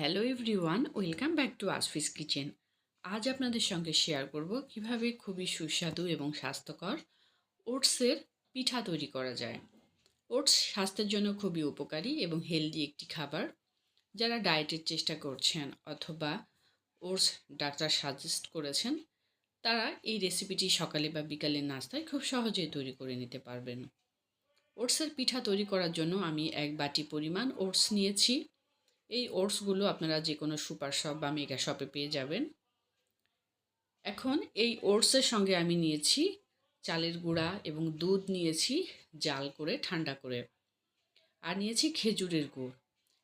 Hello everyone welcome back to Asfi's kitchen আজ আপনাদের সঙ্গে শেয়ার করব কীভাবে খুবই সুস্বাদু এবং স্বাস্থ্যকর ওটসের পিঠা তৈরি করা যায়। ওটস স্বাস্থ্যের জন্য খুবই উপকারী এবং হেলদি একটি খাবার। যারা ডায়েটের চেষ্টা করছেন অথবা ওটস ডাক্তার সাজেস্ট করেছেন, তারা এই রেসিপিটি সকালে বা বিকালের নাস্তায় খুব সহজেই তৈরি করে নিতে পারবেন। ওটসের পিঠা তৈরি করার জন্য আমি এক বাটি পরিমাণ ওটস নিয়েছি। এই ওটসগুলো আপনারা যে কোনো সুপার শপ বা মেগা শপে পেয়ে যাবেন। এখন এই ওটসের সঙ্গে আমি নিয়েছি চালের গুঁড়া এবং দুধ নিয়েছি জাল করে ঠান্ডা করে। আর নিয়েছি খেজুরের গুড়।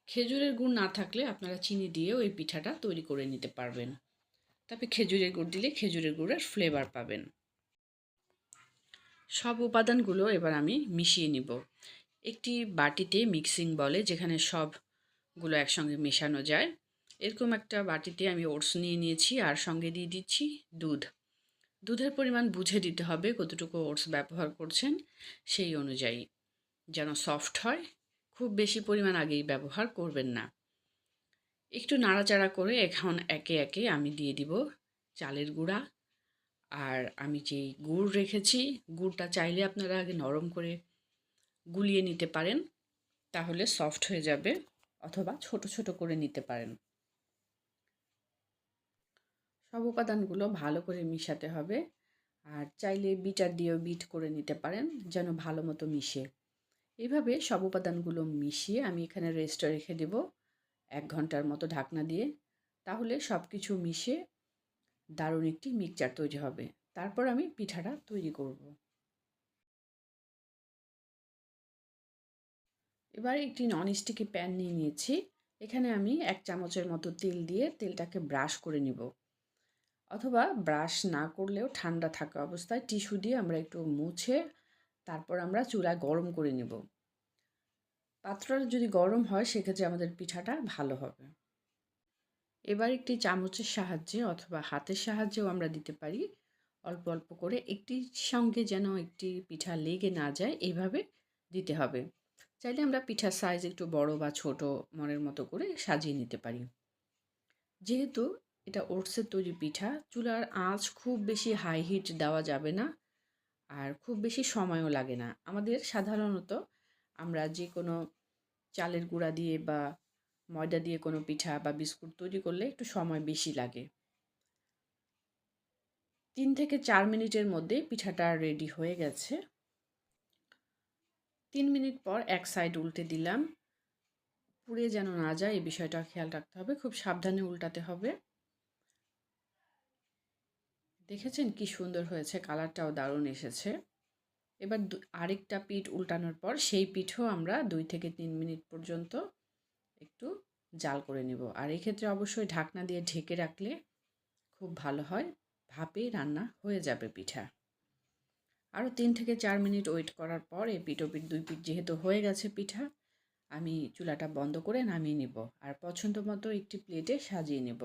খেজুরের গুড় না থাকলে আপনারা চিনি দিয়েও এই পিঠাটা তৈরি করে নিতে পারবেন। তবে খেজুরের গুড় দিলে খেজুরের গুড়ের ফ্লেভার পাবেন। সব উপাদানগুলো এবার আমি মিশিয়ে নিব। একটি বাটিতে মিক্সিং বলে যেখানে সব গুলো একসঙ্গে মেশানো যায়। এরকম একটা বাটিতে আমি ওটস নিয়ে নিয়েছি আর সঙ্গে দিয়ে দিচ্ছি দুধ। দুধের পরিমাণ বুঝে দিতে হবে কতটুকু ওটস ব্যবহার করছেন সেই অনুযায়ী। যেন সফট হয়, খুব বেশি পরিমাণ আগেই ব্যবহার করবেন না। একটু নাড়াচাড়া করে এখন একে একে আমি দিয়ে দিব চালের গুঁড়া। আর আমি যে গুড় রেখেছি, গুড়টা চাইলে আপনারা আগে নরম করে গুলিয়ে নিতে পারেন, তাহলে সফট হয়ে যাবে। অথবা ছোট ছোট করে নিতে পারেন। সব উপাদানগুলো ভালো করে মিশাতে হবে। আর চাইলে বিটার দিয়েও বিট করে নিতে পারেন, যেন ভালো মতো মিশে। এইভাবে সব উপাদানগুলো মিশিয়ে আমি এখানে রেস্টে রেখে দেব এক ঘণ্টার মতো ঢাকনা দিয়ে। তাহলে সব কিছু মিশে দারুণ একটি মিক্সচার তৈরি হবে। তারপর আমি পিঠাটা তৈরি করব। এবার একটি নন স্টিকি প্যান নিয়ে নিয়েছি। এখানে আমি এক চামচের মতো তেল দিয়ে তেলটাকে ব্রাশ করে নিব। অথবা ব্রাশ না করলেও ঠান্ডা থাকা অবস্থায় টিস্যু দিয়ে আমরা একটু মুছে তারপর আমরা চুলায় গরম করে নেব। পাত্রটা যদি গরম হয়, সেক্ষেত্রে আমাদের পিঠাটা ভালো হবে। এবার একটি চামচের সাহায্যে অথবা হাতের সাহায্যেও আমরা দিতে পারি। অল্প অল্প করে একটি সঙ্গে যেন একটি পিঠা লেগে না যায় এইভাবে দিতে হবে। চাইলে আমরা পিঠার সাইজ একটু বড় বা ছোট মনের মতো করে সাজিয়ে নিতে পারি। যেহেতু এটা ওটসের তৈরি পিঠা, চুলার আঁচ খুব বেশি হাই হিট দেওয়া যাবে না আর খুব বেশি সময়ও লাগে না। আমাদের সাধারণত আমরা যে কোনো চালের গুঁড়া দিয়ে বা ময়দা দিয়ে কোনো পিঠা বা বিস্কুট তৈরি করলে একটু সময় বেশি লাগে। তিন থেকে চার মিনিটের মধ্যে পিঠাটা রেডি হয়ে গেছে। তিন মিনিট পর এক সাইড উল্টে দিলাম। পুড়ে যেন না যায়, এই বিষয়টা খেয়াল রাখতে হবে। খুব সাবধানে উল্টাতে হবে। দেখেছেন কি সুন্দর হয়েছে? কালারটাও দারুণ এসেছে। এবার আরেকটা পিঠ উল্টানোর পর সেই পিঠও আমরা দুই থেকে তিন মিনিট পর্যন্ত একটু জাল করে নেব। আর এই ক্ষেত্রে অবশ্যই ঢাকনা দিয়ে ঢেকে রাখলে খুব ভালো হয়। ভাপে রান্না হয়ে যাবে পিঠা। আরও তিন থেকে চার মিনিট ওয়েট করার পর এই পিঠ পিঠ দুই পিঠ যেহেতু হয়ে গেছে পিঠা, আমি চুলাটা বন্ধ করে নামিয়ে নেব আর পছন্দ মতো একটি প্লেটে সাজিয়ে নেব।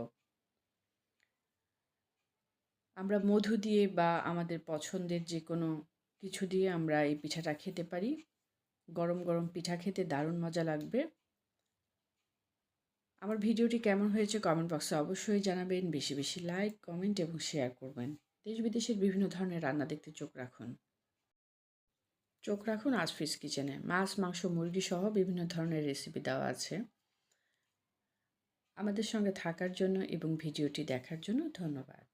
আমরা মধু দিয়ে বা আমাদের পছন্দের যে কোনো কিছু দিয়ে আমরা এই পিঠাটা খেতে পারি। গরম গরম পিঠা খেতে দারুণ মজা লাগবে। আমার ভিডিওটি কেমন হয়েছে কমেন্ট বক্সে অবশ্যই জানাবেন। বেশি বেশি লাইক, কমেন্ট এবং শেয়ার করবেন। দেশ বিদেশের বিভিন্ন ধরনের রান্না দেখতে চোখ রাখুন। চোখ রাখুন আজ ফিস কিচেনে। মাছ, মাংস, মুরগি সহ বিভিন্ন ধরনের রেসিপি দেওয়া আছে। আমাদের সঙ্গে থাকার জন্য এবং ভিডিওটি দেখার জন্য ধন্যবাদ।